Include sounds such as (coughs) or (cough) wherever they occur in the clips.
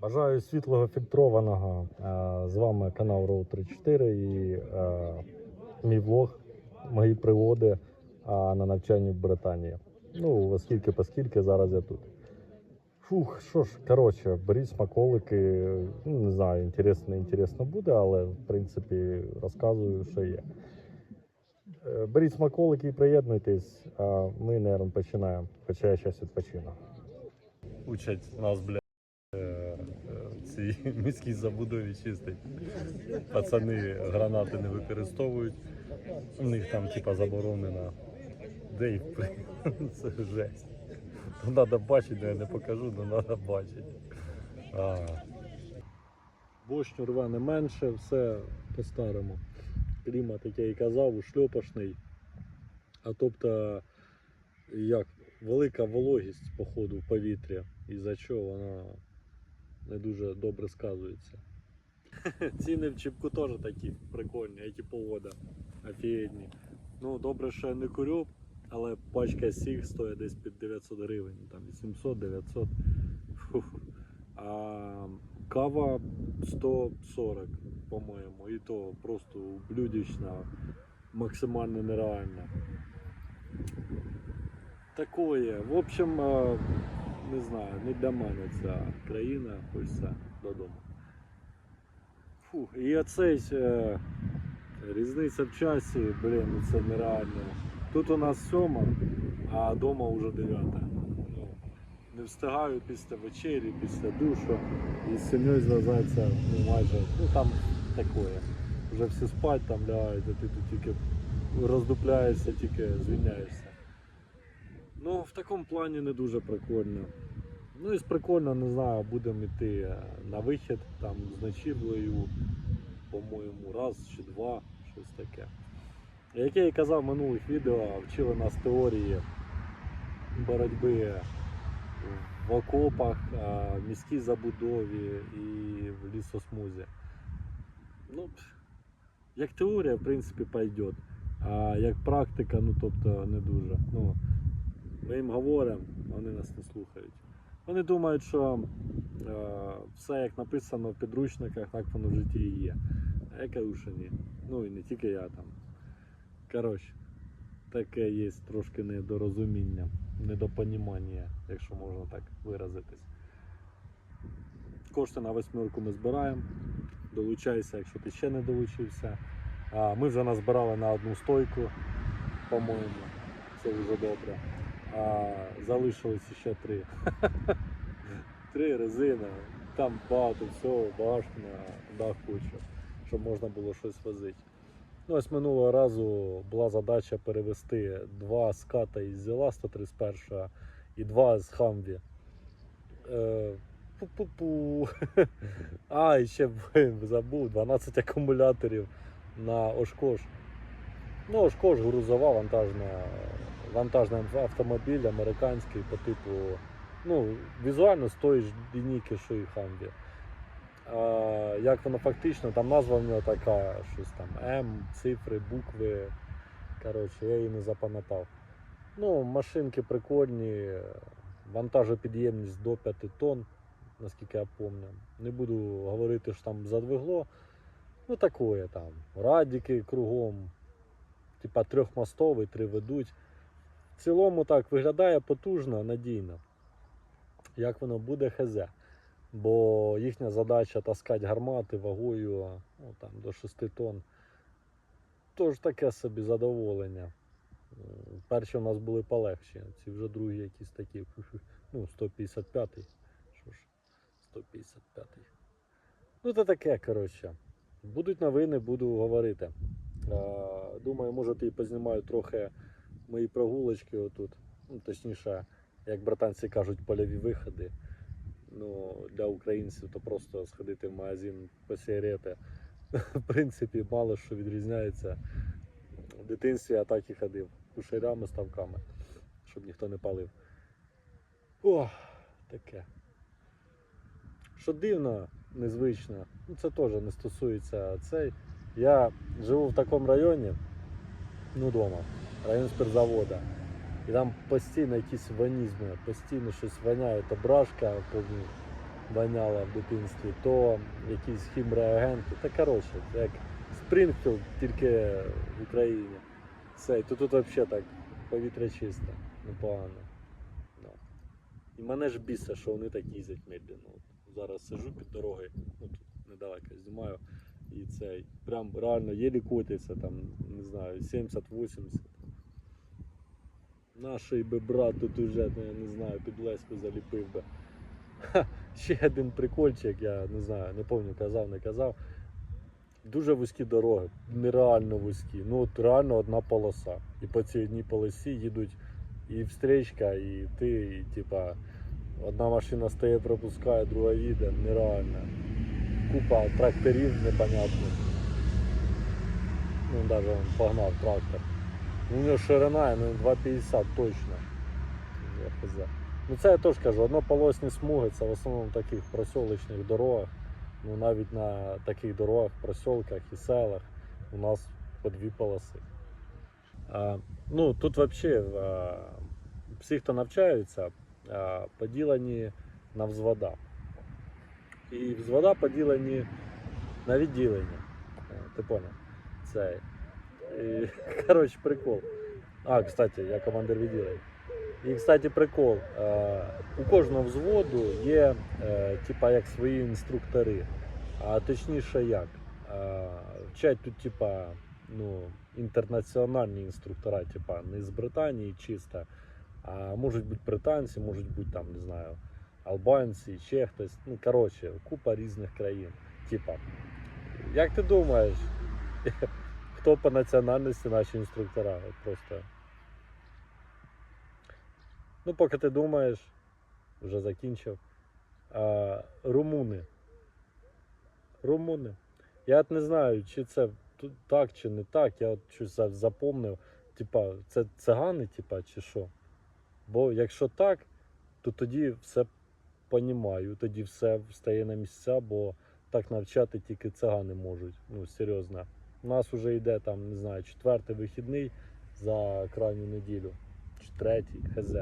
Бажаю світлого фільтрованого. Е, З вами канал Road 34 і е, мій влог, мої пригоди е, на навчанні в Британії. Ну, оскільки поскільки зараз я тут. Фух, що ж, коротше, беріть смаколики. Ну, не знаю, інтересно, інтересно буде, але в принципі розказую, що є. Беріть смаколики і приєднуйтесь, а ми, мабуть, починаємо. Хоча я зараз відпочину. Учать нас, бля, цій (laughs) міській забудові чистить. Пацани гранати не використовують. У них там типа заборонено. Де їх при... (laughs) Це жесть. Треба бачити, я не покажу, але треба бачити. А. Бошню рве не менше, все по-старому. Клімат, як я і казав, ушльопашний. А тобто, як велика вологість, походу, в повітрі, і за чого вона не дуже добре сказується. (laughs) Ціни в чіпку теж такі прикольні, як і погода. Офігенні. Ну, добре, що я не курю, але пачка сіг стоїть десь під 900 гривень, там 800-900. Фух. А кава 140, по-моєму, і то просто ублюдічна, максимально нереальна. Такое. В общем, е, не знаю, не для мене ця країна, хочеться додому. Фух, і оцей е, різниця в часі, блін, ну це нереально. Тут у нас сьома, а вдома вже дев'ята. Ну, не встигаю після вечері, після душу. І з сім'єю зв'язатися ну, майже, ну там таке. Вже всі спать там лягають, а ти тут тільки роздупляєшся, тільки звільняєшся. Ну, в такому плані не дуже прикольно. Ну і прикольно, не знаю, будемо йти е, на вихід там з ночівлею, по-моєму, раз чи два, щось таке. Як я і казав в минулих відео, вчили нас теорії боротьби в окопах, е, в міській забудові і в лісосмузі. Ну, як теорія, в принципі, пойдет. А як практика, ну тобто не дуже. Ну, ми їм говоримо, вони нас не слухають. Вони думають, що е, все як написано в підручниках, так воно в житті і є. А я кажу, що ні. Ну і не тільки я там. Коротше, таке є трошки недорозуміння, недопонімання, якщо можна так виразитись. Кошти на восьмерку ми збираємо. Долучайся, якщо ти ще не долучився. А, ми вже назбирали на одну стойку, по-моєму. Це вже добре. А, залишилось ще три. (laughs) три резини. Там багато всього, багажку на дах кучу, щоб можна було щось возити. Ну, ось минулого разу була задача перевезти два ската із Зіла 131 і два з Хамві. Е, Пу-пу-пу. (laughs) А, і ще забув 12 акумуляторів на Ошкош. Ну, Ошкош грузова вантажна, вантажний автомобіль американський по типу. Ну, візуально з тої ж лінійки, що і Хамві. Як воно фактично, там назва в нього така, щось там М, цифри, букви. Коротше, я її не запам'ятав. Ну, машинки прикольні, вантажопідємність до 5 тонн, наскільки я пам'ятаю. Не буду говорити, що там задвигло. Ну, такое там. Радіки кругом. Типа трьохмостовий, три ведуть. В цілому так виглядає потужно, надійно. Як воно буде, хз. Бо їхня задача таскати гармати вагою ну, там, до 6 тонн. Тож таке собі задоволення. Перші у нас були полегші, ці вже другі якісь такі. (laughs) Ну, 155-й. Що ж, 155-й. Ну, це таке, коротше. Будуть новини, буду говорити. Думаю, може і познімаю трохи мої прогулочки отут. Ну, точніше, як братанці кажуть, польові виходи. Ну, для українців то просто сходити в магазин по сигарети. (laughs) В принципі, мало що відрізняється. В дитинстві я так і ходив. Кушарями, ставками, щоб ніхто не палив. О, таке. Що дивно, незвично, ну це теж не стосується цей. Я живу в такому районі, ну вдома, район спиртзавода. І там постійно якісь ванізми, постійно щось воняє, то брашка повні. воняло в дитинстві, то якісь хімреагенти. Та коротше, як Спрінгфілд, тільки в Україні. Це, то тут взагалі так повітря чисте, непогано. Да. І мене ж бісить, що вони так їздять медленно. От зараз сижу під дорогою, ну тут недалеко знімаю. І цей прям реально єлі котиться, там, не знаю, 70-80. Наший би брат тут уже, ну, я не знаю, під леську заліпив би. Ха, ще один прикольчик, я не знаю, не пам'ятаю, казав, не казав. Дуже вузькі дороги, нереально вузькі. Ну от реально одна полоса. І по цій одній полосі їдуть і встречка, і ти, і типа одна машина стає, пропускає, друга їде, нереально. Купа тракторів непонятних. Ну, навіть погнав трактор. У нього ширина, ну 2,50 точно. Ну це я теж кажу, однополосні смуги, це в основному таких просьолочних дорогах. Ну навіть на таких дорогах, просьолках і селах у нас по дві полоси. А, ну тут взагалі всі, хто навчаються, а, поділені на взвода. І взвода поділені на відділення. Ти поняв? Це. І, (laughs) коротше, прикол. А, кстати, я командир відділення. І, кстати, прикол. У кожного взводу є е, типа як свої інструктори. А точніше як. Вчать тут, типа, ну, інтернаціональні інструктора, типа, не з Британії чисто, а можуть бути британці, можуть бути там, не знаю, албанці, ще хтось. Ну, коротше, купа різних країн. Типа, як ти думаєш, (laughs) хто по національності наші інструктора? От просто. Ну, поки ти думаєш, вже закінчив. А, румуни. Румуни. Я от не знаю, чи це так, чи не так. Я от щось запомнив. Типа, це цигани, типа, чи що? Бо якщо так, то тоді все понімаю, тоді все стає на місця, бо так навчати тільки цигани можуть. Ну, серйозно. У нас вже йде там, не знаю, четвертий вихідний за крайню неділю. Чи третій, хз.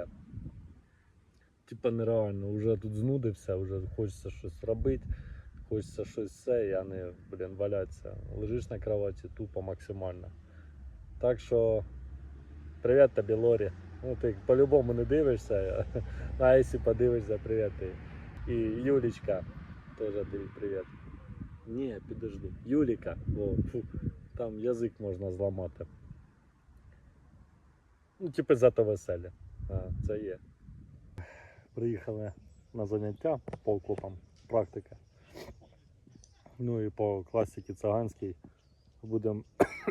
Типа нереально, вже тут знудився, вже хочеться щось робити, хочеться щось це, я не, блін, валятися. Лежиш на кроваті тупо максимально. Так що, привіт тобі, Лорі. Ну, ти по-любому не дивишся, а (laughs) якщо подивишся, привіт ти. І Юлічка, теж тобі привіт. Ні, підожди. Юліка, о, фу, там язик можна зламати. Ну, типу, зато веселі. А, це є. Приїхали на заняття по окопам, практика. Ну і по класиці циганській будемо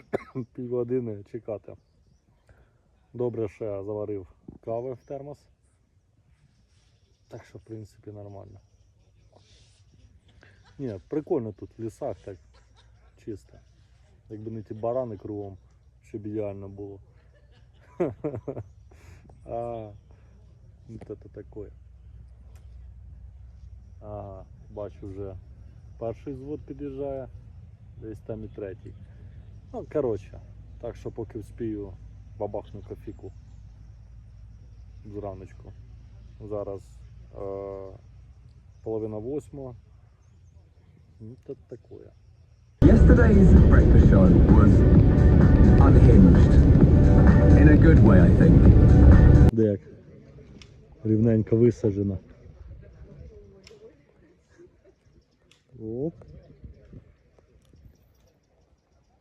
(coughs) півгодини чекати. Добре, я заварив кави в термос. Так що, в принципі, нормально. Ні, прикольно тут в лісах так чисто. Якби не ті барани кругом, щоб ідеально було. (laughs) А, это такое. Ага, бачу вже перший звод під'їжджає, десь там і третій. Ну, коротше, так що поки вспію бабахну кофіку зраночку. Зараз е, половина восьмого. Ну, це таке. Yesterday's breakfast show was unhinged. In a good way, I think. Де як рівненько висаджено. Оп.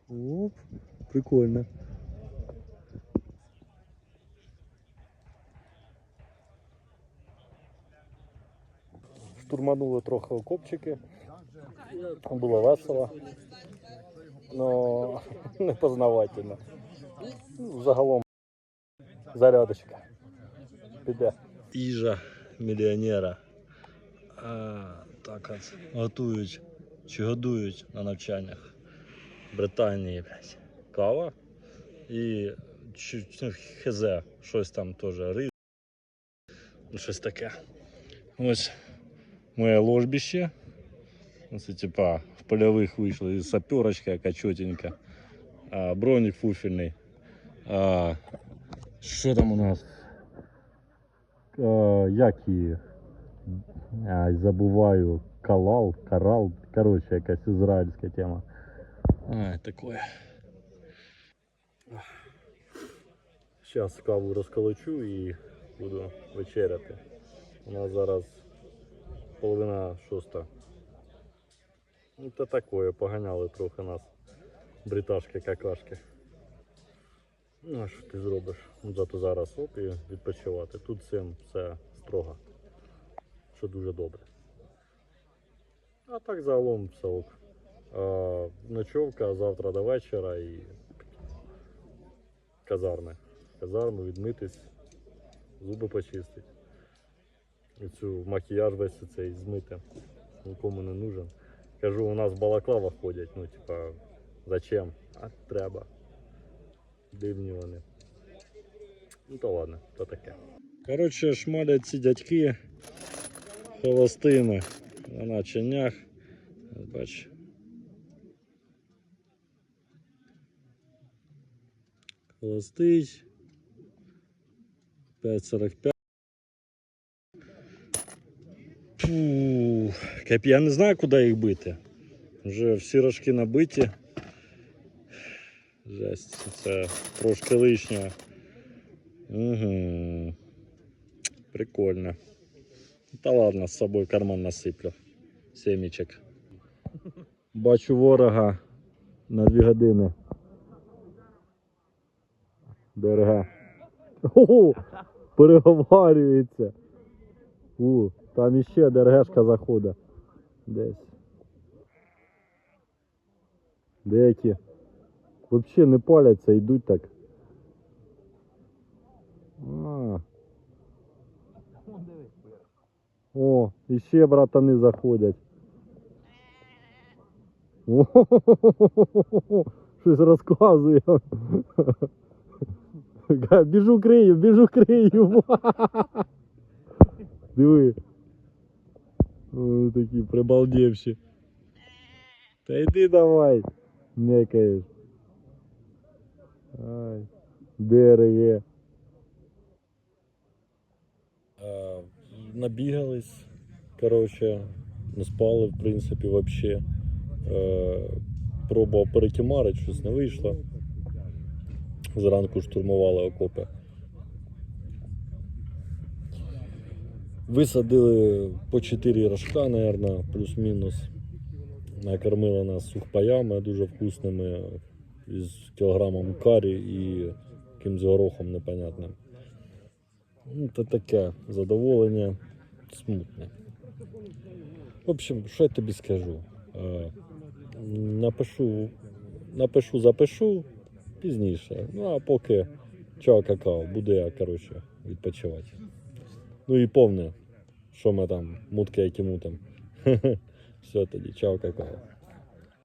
Оп. Прикольно. Штурманули трохи окопчики. Було весело. Но (laughs) не познавательно. Ну, Загалом зарядочка. Піде. Їжа мільйонера. А, так от готують чи годують на навчаннях в Британії, блядь. Кава і хз, щось там теж рис. Ну, щось таке. Ось моє ложбище. Це типа в польових вийшло із саперочка, яка чотенька. А, бронік фуфельний. А, що там у нас? А, як її? Ай, забуваю. Калал, карал. Коротше, якась ізраїльська тема. Ай, такое. Зараз каву розколочу і буду вечеряти. У нас зараз половина шоста. Ну, та такое, поганяли трохи нас бриташки какашки. Ну, а що ти зробиш? Ну, Зато зараз оп і відпочивати. Тут цим все строго. Що дуже добре. А так загалом все ок. А, ночовка завтра до вечора і казарми. Казарми відмитись, зуби почистити. І цю макіяж весь цей змити. Нікому не нужен. Кажу, у нас балаклава ходять, ну типа, зачем? А треба. Дивні вони. Ну то ладно, то таке. Коротше, шмалять ці дядьки холостими на начинях. Бач. Холостий. 5,45. Фу, кап, я не знаю, куди їх бити. Вже всі рожки набиті. Жесть, це трошки лишнє. Угу. Прикольно. Та ладно, з собою карман насиплю. Семічок. Бачу ворога на дві години. ДРГ. Ого, переговарюється. там іще ДРГшка заходить. Десь. Деякі взагалі не паляться, йдуть так. А. О, іще братани заходять. О, (laughs) Щось розказує. Га, Біжу крию, біжу крию. (laughs) Диви. О, такі прибалдевші. Та йди давай. Некаєш. Ай. ДРГ. Набігались. Коротше, не спали, в принципі, вообще. Е, пробував перетімарити, щось не вийшло. Зранку штурмували окопи. Висадили по 4 рожка, наверное, плюс-мінус. Накормили нас сухпаями дуже вкусними, із кілограмом карі і якимсь горохом непонятним. Ну, це таке задоволення смутне. В общем, що я тобі скажу? Е, Напишу, напишу, запишу пізніше. Ну а поки чао какао, буду я, коротше, відпочивати. Ну і повне, що ми там, мутки які мутим. (laughs) Все тоді, чао какао.